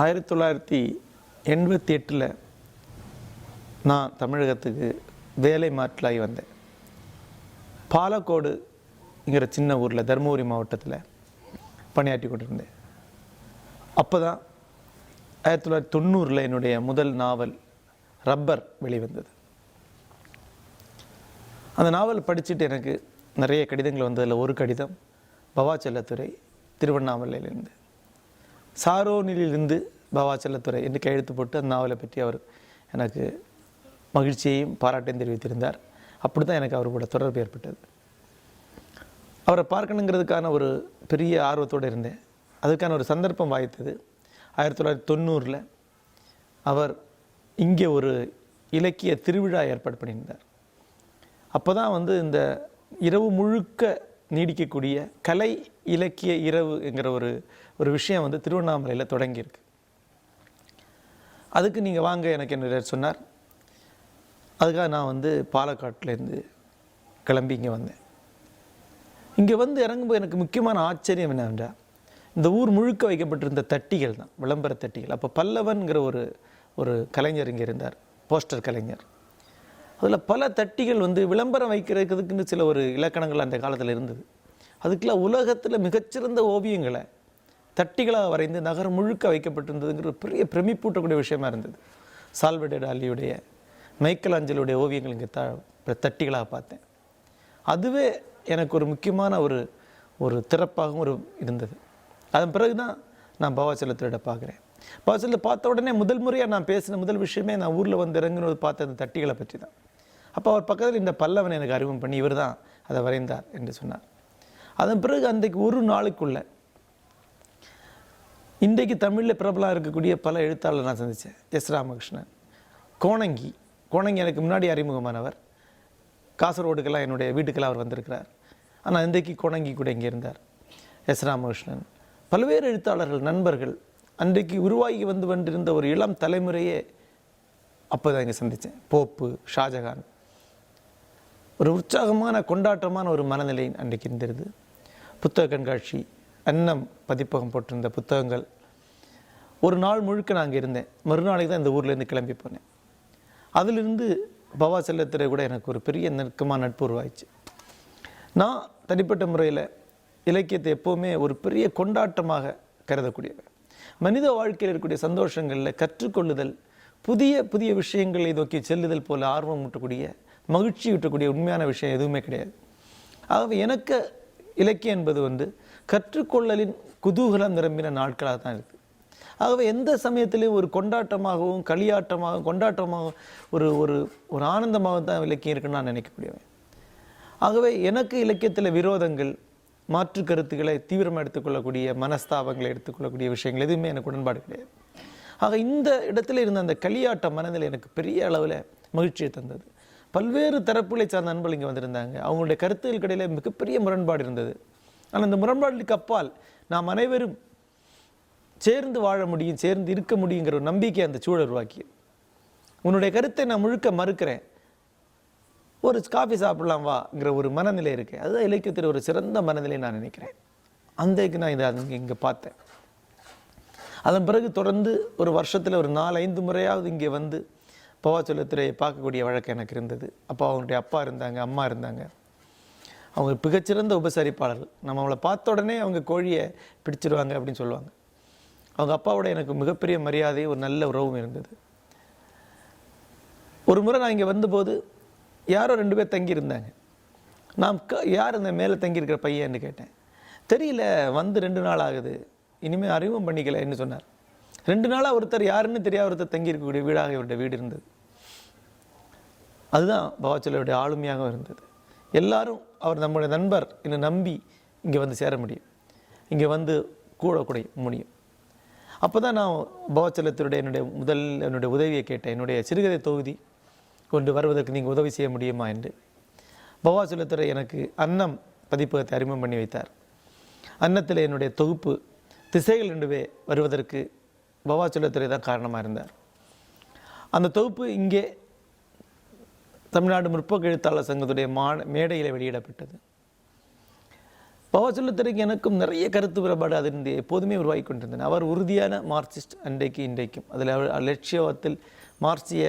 ஆயிரத்தி தொள்ளாயிரத்தி எண்பத்தி எட்டில் நான் தமிழகத்துக்கு வேலை மாற்றலாகி வந்தேன். பாலக்கோடுங்கிற சின்ன ஊரில் தருமபுரி மாவட்டத்தில் பணியாற்றி கொண்டிருந்தேன். அப்போ தான் ஆயிரத்தி தொள்ளாயிரத்தி தொண்ணூறில் என்னுடைய முதல் நாவல் ரப்பர் வெளிவந்தது. அந்த நாவல் படிச்சுட்டு எனக்கு நிறைய கடிதங்கள் வந்ததில் ஒரு கடிதம் பவா திருவண்ணாமலையிலேருந்து. சாரோனிலிருந்து பாவா செல்லத்துறை என்று கையெழுத்து போட்டு அந்த நாவலை பற்றி அவர் எனக்கு மகிழ்ச்சியையும் பாராட்டையும் தெரிவித்திருந்தார். அப்படி தான் எனக்கு அவர் கூட தொடர்பு ஏற்பட்டது. அவரை பார்க்கணுங்கிறதுக்கான ஒரு பெரிய ஆர்வத்தோடு இருந்தேன். அதுக்கான ஒரு சந்தர்ப்பம் வாய்த்தது. ஆயிரத்தி தொள்ளாயிரத்தி தொண்ணூறில் அவர் இங்கே ஒரு இலக்கிய திருவிழா ஏற்பாடு பண்ணியிருந்தார். அப்போ தான் வந்து இந்த இரவு முழுக்க நீடிக்கக்கூடிய கலை இலக்கிய இரவுங்கிற ஒரு ஒரு விஷயம் வந்து திருவண்ணாமலையில் தொடங்கியிருக்கு. அதுக்கு நீங்கள் வாங்க எனக்கு என்ன சொன்னார். அதுக்காக நான் வந்து பாலக்காட்டிலேருந்து கிளம்பி இங்கே வந்தேன். இங்கே வந்து இறங்கும்போது எனக்கு முக்கியமான ஆச்சரியம் என்னவென்றால் இந்த ஊர் முழுக்க வைக்கப்பட்டிருந்த தட்டிகள் தான் விளம்பர தட்டிகள். அப்போ பல்லவன்கிற ஒரு ஒரு கலைஞர் இங்கே இருந்தார் போஸ்டர் கலைஞர். அதில் பல தட்டிகள் வந்து விளம்பரம் வைக்கிறதுக்குன்னு சில ஒரு இலக்கணங்கள் அந்த காலத்தில் இருந்தது. அதுக்கெல்லாம் உலகத்தில் மிகச்சிறந்த ஓவியங்களை தட்டிகளாக வரைந்து நகரம் முழுக்க வைக்கப்பட்டிருந்ததுங்கிற ஒரு பெரிய பிரமிப்பூட்டக்கூடிய விஷயமா இருந்தது. சால்வடேட் அலியுடைய மைக்கேல் அஞ்சலுடைய ஓவியங்கள் இங்கே த தட்டிகளாக பார்த்தேன். அதுவே எனக்கு ஒரு முக்கியமான ஒரு ஒரு திறப்பாகவும் ஒரு இருந்தது. அதன் பிறகு தான் நான் பவாச்சலத்திரிட பார்க்குறேன். பவாச்சலத்தை பார்த்த உடனே முதல் முறையாக நான் பேசின முதல் விஷயமே நான் ஊரில் வந்து இறங்குனது பார்த்த அந்த தட்டிகளை பற்றி தான் அப்போ அவர் பக்கத்தில் இந்த பல்லவன் எனக்கு அறிமுகம் பண்ணி இவர் தான் அதை வரைந்தார் என்று சொன்னார். அதன் பிறகு அன்றைக்கு ஒரு நாளுக்குள்ள இன்றைக்கு தமிழில் பிரபலம் இருக்கக்கூடிய பல எழுத்தாளர் நான் சந்தித்தேன் எஸ் ராமகிருஷ்ணன் கோணங்கி கோணங்கி எனக்கு முன்னாடி அறிமுகமானவர். காசர்கோடுக்கெல்லாம் என்னுடைய வீட்டுக்கெல்லாம் அவர் வந்திருக்கிறார். ஆனால் இன்றைக்கு கோணங்கி கூட இங்கே இருந்தார். எஸ் ராமகிருஷ்ணன் பல்வேறு எழுத்தாளர்கள் நண்பர்கள் அன்றைக்கு உருவாகி வந்து கொண்டிருந்த ஒரு இளம் தலைமுறையே அப்போ தான் இங்கே சந்தித்தேன். போப்பு ஷாஜகான். ஒரு உற்சாகமான கொண்டாட்டமான ஒரு மனநிலை அன்றைக்கு இருந்திருது புத்தக கண்காட்சி அன்னம் பதிப்பகம் போட்டிருந்த புத்தகங்கள். ஒரு நாள் முழுக்க நான் அங்கே இருந்தேன். மறுநாளைக்கு தான் இந்த ஊர்லேருந்து கிளம்பி போனேன். அதிலிருந்து பவா செல்லத்துறை கூட எனக்கு ஒரு பெரிய நெருக்கமான நட்பு உருவாயிடுச்சு நான் தனிப்பட்ட முறையில் இலக்கியத்தை எப்போவுமே ஒரு பெரிய கொண்டாட்டமாக கருதக்கூடியவன். மனித வாழ்க்கையில் இருக்கக்கூடிய சந்தோஷங்களில் கற்றுக்கொள்ளுதல் புதிய புதிய விஷயங்களை நோக்கி செல்லுதல் போல் ஆர்வம் ஊட்டக்கூடிய மகிழ்ச்சி ஊட்டக்கூடிய உண்மையான விஷயம் எதுவுமே கிடையாது. ஆகவே எனக்கு இலக்கியம் என்பது வந்து கற்றுக்கொள்ளலின் குதூகலம் நிரம்பின நாட்களாக தான் இருக்குது ஆகவே எந்த சமயத்திலையும் ஒரு கொண்டாட்டமாகவும் களியாட்டமாகவும் கொண்டாட்டமாகவும் ஒரு ஒரு ஒரு ஆனந்தமாகவும் தான் இலக்கியம் இருக்குன்னு நான் நினைக்கக்கூடியவன். ஆகவே எனக்கு இலக்கியத்தில் விரோதங்கள் மாற்று கருத்துக்களை தீவிரமாக எடுத்துக்கொள்ளக்கூடிய மனஸ்தாபங்களை எடுத்துக்கொள்ளக்கூடிய விஷயங்கள் எதுவுமே எனக்கு உடன்பாடு கிடையாது. ஆக இந்த இடத்துல இருந்த அந்த களியாட்ட மனநிலை எனக்கு பெரிய அளவில் மகிழ்ச்சியை தந்தது. பல்வேறு தரப்புகளை சார்ந்த நண்பர்கள் இங்கே வந்திருந்தாங்க. அவங்களுடைய கருத்துக்களுக்கு இடையில் மிகப்பெரிய முரண்பாடு இருந்தது. ஆனால் அந்த முரண்பாடுக்கு அப்பால் நாம் அனைவரும் சேர்ந்து வாழ முடியும் சேர்ந்து இருக்க முடியுங்கிற ஒரு நம்பிக்கை அந்த சூழல் உருவாக்கியது. உன்னுடைய கருத்தை நான் முழுக்க மறுக்கிறேன். ஒரு காஃபி சாப்பிடலாம் வாங்கிற ஒரு மனநிலை இருக்குது அதுதான் இலக்கியத்தில் ஒரு சிறந்த மனநிலை நான் நினைக்கிறேன். அந்த நான் இதை அங்கே இங்கே பார்த்தேன். அதன் பிறகு தொடர்ந்து ஒரு வருஷத்தில் ஒரு நாலு ஐந்து முறையாவது இங்கே வந்து பவாச்சலத்துறையை பார்க்கக்கூடிய வழக்கம் எனக்கு இருந்தது. அப்போ அவங்களுடைய அப்பா இருந்தாங்க அம்மா இருந்தாங்க. அவங்க மிகச்சிறந்த உபசரிப்பாளர்கள். நம்ம அவங்கள பார்த்த உடனே அவங்க கோழியை பிடிச்சிருவாங்க அப்படின்னு சொல்லுவாங்க. அவங்க அப்பாவோட எனக்கு மிகப்பெரிய மரியாதை ஒரு நல்ல உறவும் இருந்தது. ஒரு முறை நான் இங்கே வந்தபோது யாரோ ரெண்டு பேர் தங்கியிருந்தாங்க. நான் க யார் இந்த மேலே தங்கியிருக்கிற பையன்னு கேட்டேன். தெரியல வந்து ரெண்டு நாள் ஆகுது. இனிமேல் அறிமுகம் பண்ணிக்கலன்னு சொன்னார். ரெண்டு நாளாக ஒருத்தர் யாருன்னு தெரியாத ஒருத்தர் தங்கியிருக்கக்கூடிய வீடாக இவருடைய வீடு இருந்தது. அதுதான் பவாச்சலருடைய ஆளுமையாக இருந்தது. எல்லாரும் அவர் நம்முடைய நண்பர் என்னை நம்பி இங்கே வந்து சேர முடியும். இங்கே வந்து கூட கூட முடியும். அப்போ தான் நான் பவாச்சலத்தினுடைய என்னுடைய முதல் என்னுடைய உதவியை கேட்டேன். என்னுடைய சிறுகதை தொகுதி கொண்டு வருவதற்கு நீங்கள் உதவி செய்ய முடியுமா என்று? பவாசுலத்துறை எனக்கு அன்னம் பதிப்பகத்தை அறிமுகம் பண்ணி வைத்தார். அன்னத்தில் என்னுடைய தொகுப்பு திசைகள் ரெண்டுவே வருவதற்கு பவாசுலத்துறை தான் காரணமாக இருந்தார். அந்த தொகுப்பு இங்கே தமிழ்நாடு முற்போக்கு எழுத்தாளர் சங்கத்துடைய மா மேடையில் வெளியிடப்பட்டது. பவாசுலத்துறைக்கு எனக்கும் நிறைய கருத்து வேறுபாடு அதில் எப்போதுமே உருவாகி கொண்டிருந்தன. அவர் உறுதியான மார்க்சிஸ்ட் அன்றைக்கு இன்றைக்கும். அதில் அவர் லட்சியத்தில் மார்க்சிய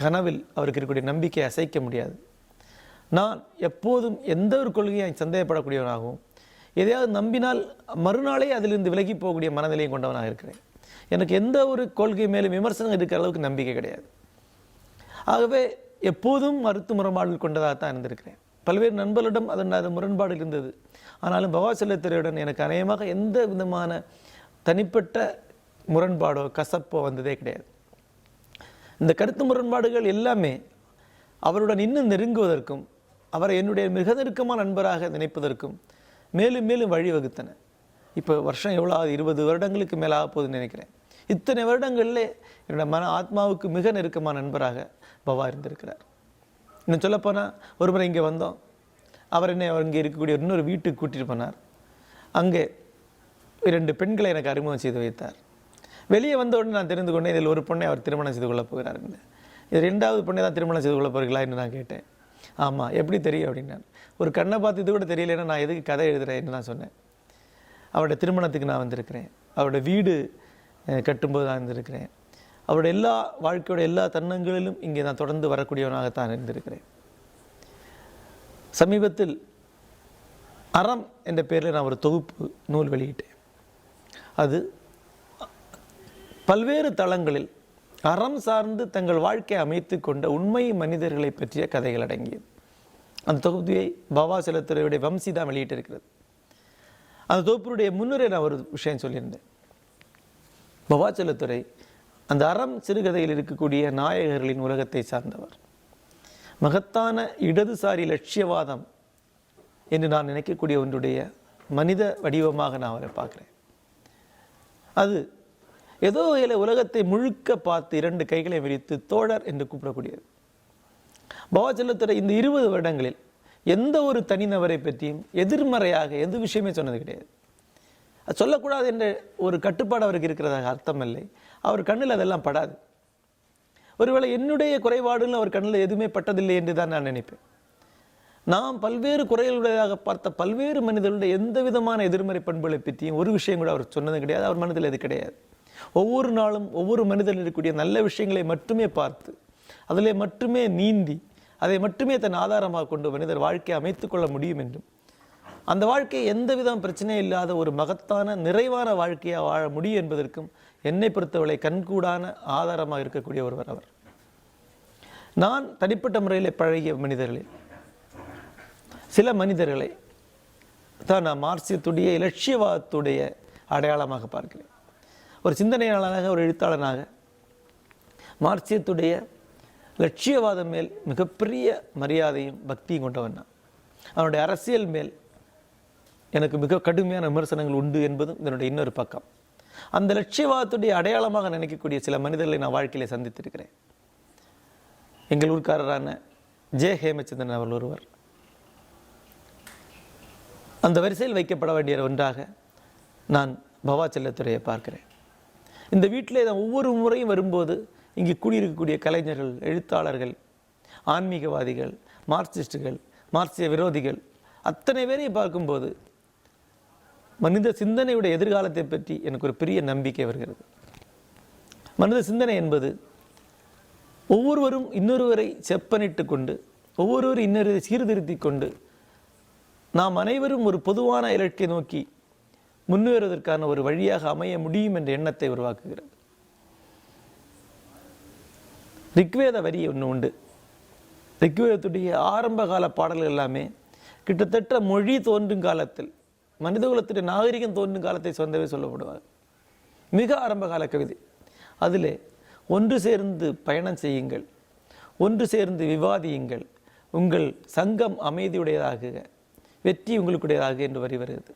கனவில் அவருக்கு இருக்கக்கூடிய நம்பிக்கை அசைக்க முடியாது. நான் எப்போதும் எந்த ஒரு கொள்கையை சந்தேகப்படக்கூடியவனாகவும் எதையாவது நம்பினால் மறுநாளே அதிலிருந்து விலகி போகக்கூடிய மனநிலையும் கொண்டவனாக இருக்கிறேன். எனக்கு எந்த ஒரு கொள்கை மேலும் விமர்சனம் இருக்கிற அளவுக்கு நம்பிக்கை கிடையாது. ஆகவே எப்போதும் மருத்து முரண்பாடுகள் கொண்டதாகத்தான் இருந்திருக்கிறேன். பல்வேறு நண்பர்களிடம் அதன் அது முரண்பாடு இருந்தது. ஆனாலும் பவாசல்லத்துறையுடன் எனக்கு அநேகமாக எந்த விதமான தனிப்பட்ட முரண்பாடோ கசப்போ வந்ததே கிடையாது. இந்த கருத்து முரண்பாடுகள் எல்லாமே அவருடன் இன்னும் நெருங்குவதற்கும் அவரை என்னுடைய மிக நெருக்கமான நண்பராக நினைப்பதற்கும் மேலும் மேலும் வழிவகுத்தன. இப்போ வருஷம் எவ்வளோ ஆகுது இருபது வருடங்களுக்கு மேலே ஆக போகுதுன்னு நினைக்கிறேன். இத்தனை வருடங்களில் என்னோட மன ஆத்மாவுக்கு மிக நெருக்கமான நண்பராக பவா இருந்திருக்கிறார். இன்னும் சொல்லப்போனால் ஒரு முறை இங்கே வந்தோம். அவர் என்னை அவர் இங்கே இருக்கக்கூடிய இன்னொரு வீட்டுக்கு கூட்டிகிட்டு போனார். அங்கே இரண்டு பெண்களை எனக்கு அறிமுகம் செய்து வைத்தார். வெளியே வந்த நான் தெரிந்து கொண்டேன் இதில் ஒரு பொண்ணை அவர் திருமணம் செய்து கொள்ளப் போகிறார் இது ரெண்டாவது பொண்ணை தான் திருமணம் செய்து கொள்ளப் போகிறீங்களா என்று நான் கேட்டேன். ஆமாம் எப்படி தெரியும் அப்படின்னார். ஒரு கண்ணை பார்த்து இது கூட தெரியலன்னா நான் எதுக்கு கதை எழுதுறேன்னு நான் சொன்னேன். அவருடைய திருமணத்துக்கு நான் வந்திருக்கிறேன். அவருடைய வீடு கட்டும்போது நான் இருந்திருக்கிறேன். அவருடைய எல்லா வாழ்க்கையோட எல்லா தருணங்களிலும் இங்கே நான் தொடர்ந்து வரக்கூடியவனாகத்தான் இருந்திருக்கிறேன். சமீபத்தில் அறம் என்ற பெயரில் நான் ஒரு தொகுப்பு நூல் வெளியிட்டேன். அது பல்வேறு தளங்களில் அறம் சார்ந்து தங்கள் வாழ்க்கையை அமைத்து கொண்ட உண்மை மனிதர்களை பற்றிய கதைகள் அடங்கியது. அந்த தொகுதியை பவா செல்லத்துறையுடைய வம்சி தான் வெளியிட்டிருக்கிறது. அந்த தொகுப்பினுடைய முன்னுரை நான் ஒரு விஷயம் சொல்லியிருந்தேன். பவா செல்லத்துறை அந்த அறம் சிறுகதையில் இருக்கக்கூடிய நாயகர்களின் உலகத்தை சார்ந்தவர். மகத்தான இடதுசாரி லட்சியவாதம் என்று நான் நினைக்கக்கூடிய ஒன்றுடைய மனித வடிவமாக நான் அவரை பார்க்குறேன். அது ஏதோ வகையில் உலகத்தை முழுக்க பார்த்து இரண்டு கைகளை விரித்து தோழர் என்று கூப்பிடக்கூடியது. பவா இந்த இருபது வருடங்களில் எந்த ஒரு தனிநபரை பற்றியும் எதிர்மறையாக எந்த விஷயமே சொன்னது கிடையாது. அது சொல்லக்கூடாது என்ற ஒரு கட்டுப்பாடு அவருக்கு இருக்கிறதாக அர்த்தம் இல்லை அவர் கண்ணில் அதெல்லாம் படாது. ஒருவேளை என்னுடைய குறைபாடுன்னு அவர் கண்ணில் எதுவுமே பட்டதில்லை என்று தான் நான் நினைப்பேன். நாம் பல்வேறு குறைகளுடையதாக பார்த்த பல்வேறு மனிதர்களுடைய எந்த விதமான எதிர்மறை பண்புகளை பற்றியும் ஒரு விஷயம் கூட அவர் சொன்னது கிடையாது. அவர் மனதில் அது கிடையாது. ஒவ்வொரு நாளும் ஒவ்வொரு மனிதனில் இருக்கக்கூடிய நல்ல விஷயங்களை மட்டுமே பார்த்து அதிலே மட்டுமே நீந்தி அதை மட்டுமே தன் ஆதாரமாக கொண்டு மனிதர் வாழ்க்கையை அமைத்துக்கொள்ள முடியும் என்றும் அந்த வாழ்க்கை எந்தவிதம் பிரச்சனையும் இல்லாத ஒரு மகத்தான நிறைவான வாழ்க்கையாக வாழ முடியும் என்பதற்கும் என்னை பொறுத்தவரை கண்கூடான ஆதாரமாக இருக்கக்கூடிய ஒருவர் அவர். நான் தனிப்பட்ட முறையில் பழகிய மனிதர்களே சில மனிதர்களை தான் நான் மார்க்சியத்துடைய இலட்சியவாதத்துடைய அடையாளமாக பார்க்கிறேன். ஒரு சிந்தனையாளனாக ஒரு எழுத்தாளனாக மார்க்சியத்துடைய லட்சியவாதம் மேல் மிகப்பெரிய மரியாதையும் பக்தியும் கொண்டவன் நான். அவனுடைய அரசியல் மேல் எனக்கு மிக கடுமையான விமர்சனங்கள் உண்டு என்பதும் இதனுடைய இன்னொரு பக்கம். அந்த லட்சியவாதத்துடைய அடையாளமாக நினைக்கக்கூடிய சில மனிதர்களை நான் வாழ்க்கையில் சந்தித்திருக்கிறேன். எங்கள் ஊர்க்காரரான ஜே. ஹேமச்சந்திரன் அவர்கள் ஒருவர். அந்த வரிசையில் வைக்கப்பட வேண்டிய ஒன்றாக நான் பவா செல்லத்துறையை பார்க்கிறேன். இந்த வீட்டிலே இதை ஒவ்வொரு முறையும் வரும்போது இங்கே குடியிருக்கக்கூடிய கலைஞர்கள் எழுத்தாளர்கள் ஆன்மீகவாதிகள் மார்க்சிஸ்டுகள் மார்க்சிய விரோதிகள் அத்தனை பேரையும் பார்க்கும்போது மனித சிந்தனையுடைய எதிர்காலத்தை பற்றி எனக்கு ஒரு பெரிய நம்பிக்கை வருகிறது. மனித சிந்தனை என்பது ஒவ்வொருவரும் இன்னொருவரை செப்பனிட்டு கொண்டு ஒவ்வொருவரும் இன்னொருவரை சீர்திருத்தி கொண்டு நாம் அனைவரும் ஒரு பொதுவான இலக்கை நோக்கி முன்னேறுவதற்கான ஒரு வழியாக அமைய முடியும் என்ற எண்ணத்தை உருவாக்குகிறது. ரிக்வேத வரி ஒன்று உண்டு. ரிக்வேதத்துடைய ஆரம்ப கால பாடல்கள் எல்லாமே கிட்டத்தட்ட மொழி தோன்றும் காலத்தில் மனிதகுலத்துடைய நாகரிகம் தோன்றும் காலத்தை சொந்தவே சொல்லப்படுவார் மிக ஆரம்ப கால கவிதை. அதில் ஒன்று சேர்ந்து பயணம் செய்யுங்கள் ஒன்று சேர்ந்து விவாதியுங்கள் உங்கள் சங்கம் அமைதியுடையதாக வெற்றி உங்களுக்குடையதாக என்று வரி வருகிறது.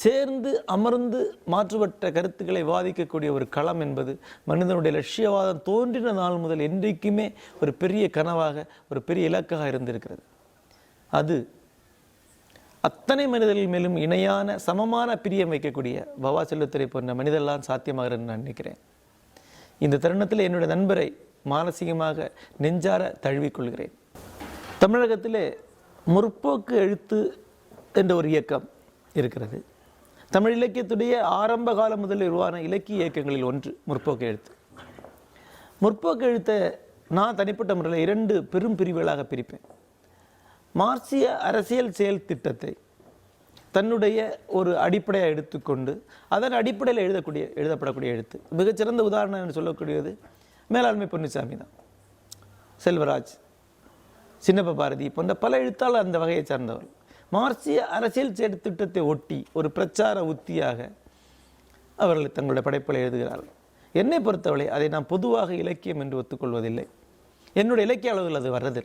சேர்ந்து அமர்ந்து மாற்றுபட்ட கருத்துக்களை வாதிக்கக்கூடிய ஒரு களம் என்பது மனிதனுடைய லட்சியவாதம் தோன்றின நாள் முதல் என்றைக்குமே ஒரு பெரிய கனவாக ஒரு பெரிய இலக்காக இருந்திருக்கிறது. அது அத்தனை மனிதர்கள் மேலும் இணையான சமமான பிரியம் வைக்கக்கூடிய பவா செல்வத்துறை போன்ற மனிதெல்லாம் சாத்தியமாகிறது நான் நினைக்கிறேன். இந்த தருணத்தில் என்னுடைய நண்பரை மானசீகமாக நெஞ்சார தழுவிக்கொள்கிறேன் தமிழகத்திலே முற்போக்கு எழுத்து என்ற ஒரு இயக்கம் இருக்கிறது. தமிழ் இலக்கியத்துடைய ஆரம்ப காலம் முதல் உருவான இலக்கிய இயக்கங்களில் ஒன்று முற்போக்கு எழுத்து. முற்போக்கு எழுத்தை நான் தனிப்பட்ட முறையில் இரண்டு பெரும் பிரிவுகளாக பிரிப்பேன். மார்க்சிய அரசியல் செயல் திட்டத்தை தன்னுடைய ஒரு அடிப்படையாக எடுத்துக்கொண்டு அதன் அடிப்படையில் எழுதக்கூடிய எழுதப்படக்கூடிய எழுத்து. மிகச்சிறந்த உதாரணம் என்று சொல்லக்கூடியது மேலாண்மை பொன்னுசாமி தான். செல்வராஜ் சின்னப்ப பாரதி போன்ற பல எழுத்தாளர் அந்த வகையை சார்ந்தவர் மார்க்சிய அரசியல் செயல் திட்டத்தை ஒட்டி ஒரு பிரச்சார உத்தியாக அவர்கள் தங்களுடைய படைப்புகளை எழுதுகிறார்கள். என்னை பொறுத்தவரை அதை நான் பொதுவாக இலக்கியம் என்று ஒத்துக்கொள்வதில்லை. என்னுடைய இலக்கிய அளவில் அது வர்றது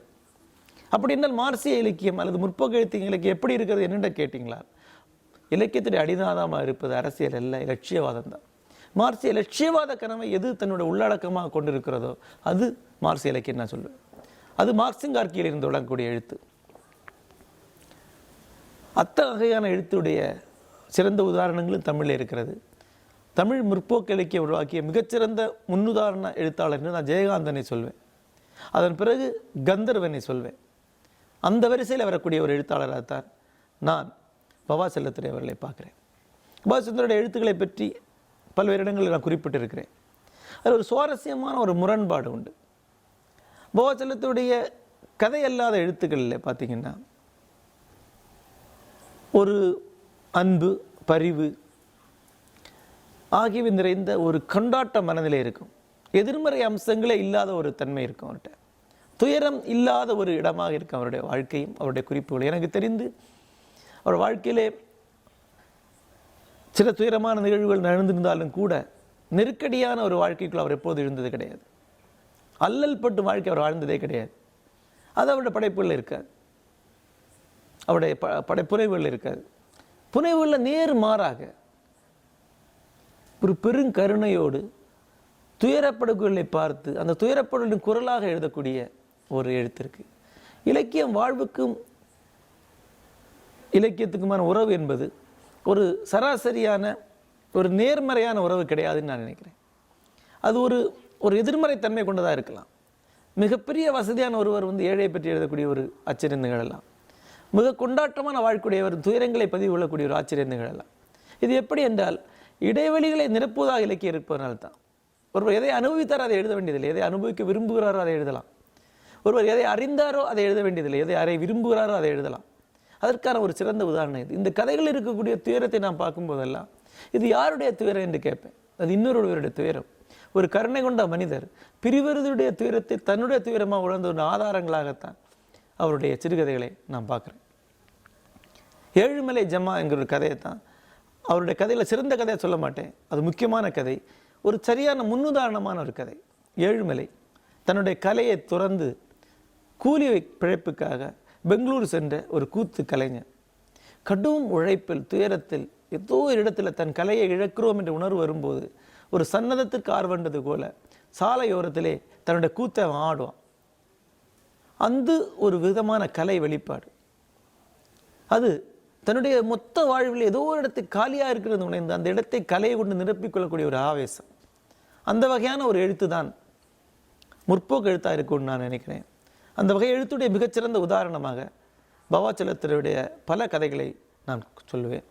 அப்படி என்றால் மார்க்சிய இலக்கியம் அல்லது முற்போக்கு எழுத்து இலக்கியம் எப்படி இருக்கிறது என்னென்று கேட்டிங்களா? இலக்கியத்துடைய அடிநாதமாக இருப்பது அரசியல் அல்ல இலட்சியவாதம் தான். மார்க்சிய இலட்சியவாத கனவை எது தன்னுடைய உள்ளடக்கமாக கொண்டிருக்கிறதோ அது மார்க்சிய இலக்கியம் நான் சொல்லுவேன் அது மார்க்சிங் கார்கியில் இருந்து விளங்கக்கூடிய எழுத்து. அத்தகையான எழுத்துடைய சிறந்த உதாரணங்களும் தமிழில் இருக்கிறது. தமிழ் முற்போக்கு இலக்கியம் உருவாக்கிய மிகச்சிறந்த முன்னுதாரண எழுத்தாளர் நான் ஜெயகாந்தனை சொல்வேன். அதன் பிறகு கந்தர்வனை சொல்வேன். அந்த வரிசையில் வரக்கூடிய ஒரு எழுத்தாளராகத்தான் நான் பவா செல்லத்துறை அவர்களை பார்க்குறேன். பவா சுந்தரோட எழுத்துக்களை பற்றி பல்வேறு இடங்களில் நான் குறிப்பிட்டிருக்கிறேன். அதில் ஒரு சுவாரஸ்யமான ஒரு முரண்பாடு உண்டு. பவா செல்லத்துடைய கதை அல்லாத எழுத்துக்களில் பார்த்திங்கன்னா ஒரு அன்பு பரிவு ஆகியவை நிறைந்த ஒரு கொண்டாட்ட மனநிலை இருக்கும். எதிர்மறை அம்சங்களே இல்லாத ஒரு தன்மை இருக்கும் அவர்கிட்ட. துயரம் இல்லாத ஒரு இடமாக இருக்கும் அவருடைய வாழ்க்கையும் அவருடைய குறிப்புகள் எனக்கு தெரிந்து அவர் வாழ்க்கையிலே சில துயரமான நிகழ்வுகள் நடந்திருந்தாலும் கூட நெருக்கடியான ஒரு வாழ்க்கைக்குள் அவர் எப்போது இருந்தது கிடையாது. அல்லல் பட்டு வாழ்க்கை அவர் வாழ்ந்ததே கிடையாது. அது அவருடைய படைப்புகளில் இருக்காது. அவருடைய ப படை புனைவுகளில் இருக்காது. புனைவுகளில் நேர் மாறாக ஒரு பெருங்கருணையோடு துயரப்படுகளை பார்த்து அந்த துயரப்படுகளின் குரலாக எழுதக்கூடிய ஒரு எழுத்திற்கு இலக்கியம் வாழ்வுக்கும் இலக்கியத்துக்குமான உறவு என்பது ஒரு சராசரியான ஒரு நேர்மறையான உறவு கிடையாதுன்னு நான் நினைக்கிறேன். அது ஒரு ஒரு எதிர்மறை தன்மை கொண்டதாக இருக்கலாம். மிகப்பெரிய வசதியான ஒருவர் வந்து ஏழையை பற்றி எழுதக்கூடிய ஒரு அச்சரியம் நிகழலாம். மிக கொண்டாட்டமான வாழ்க்கையுடையவர் துயரங்களை பதிவு கொள்ளக்கூடிய ஒரு ஆச்சரியம் நிகழலாம் இது எப்படி என்றால் இடைவெளிகளை நிரப்புவதாக இலக்கியம் இருப்பதனால்தான் ஒருவர் எதை அனுபவித்தாரோ அதை எழுத வேண்டியதில்லை. எதை அனுபவிக்க விரும்புகிறாரோ அதை எழுதலாம். ஒருவர் எதை அறிந்தாரோ அதை எழுத வேண்டியதில்லை. எதை அறை விரும்புகிறாரோ அதை எழுதலாம். அதற்கான ஒரு சிறந்த உதாரணம் இது. இந்த கதைகள் இருக்கக்கூடிய துயரத்தை நான் பார்க்கும்போதெல்லாம் இது யாருடைய துயரம் என்று கேட்பேன். அது இன்னொருவருடைய துயரம். ஒரு கருணை கொண்ட மனிதர் பிரிவருடைய துயரத்தை தன்னுடைய துயரமாக உணர்ந்த ஒரு ஆதாரங்களாகத்தான் அவருடைய சிறுகதைகளை நான் பார்க்குறேன் ஏழுமலை ஜம்மா என்கிற ஒரு கதையை தான் அவருடைய கதையில் சிறந்த கதையை சொல்ல மாட்டேன். அது முக்கியமான கதை. ஒரு சரியான முன்னுதாரணமான ஒரு கதை. ஏழுமலை தன்னுடைய கலையை துறந்து கூலி பிழைப்புக்காக பெங்களூர் சென்ற ஒரு கூத்து கலைஞர். கடும் உழைப்பில் துயரத்தில் ஏதோ ஒரு இடத்துல தன் கலையை இழக்கிறோம் என்ற உணர்வு வரும்போது ஒரு சன்னதத்திற்கு ஆர்வண்டது போல சாலையோரத்திலே தன்னுடைய கூத்தை அவன் ஆடுவான். அந்த ஒரு விதமான கலை வெளிப்பாடு. அது தன்னுடைய மொத்த வாழ்வில் ஏதோ ஒரு இடத்துக்கு காலியாக இருக்கிறது உணர்ந்து அந்த இடத்தை கலையை கொண்டு நிரப்பிக்கொள்ளக்கூடிய ஒரு ஆவேசம். அந்த வகையான ஒரு எழுத்து தான் முற்போக்கு எழுத்தாக இருக்கும்னு நான் நினைக்கிறேன். அந்த வகை எழுத்துடைய மிகச்சிறந்த உதாரணமாக பவாச்சலத்தருடைய பல கதைகளை நான் சொல்லுவேன்.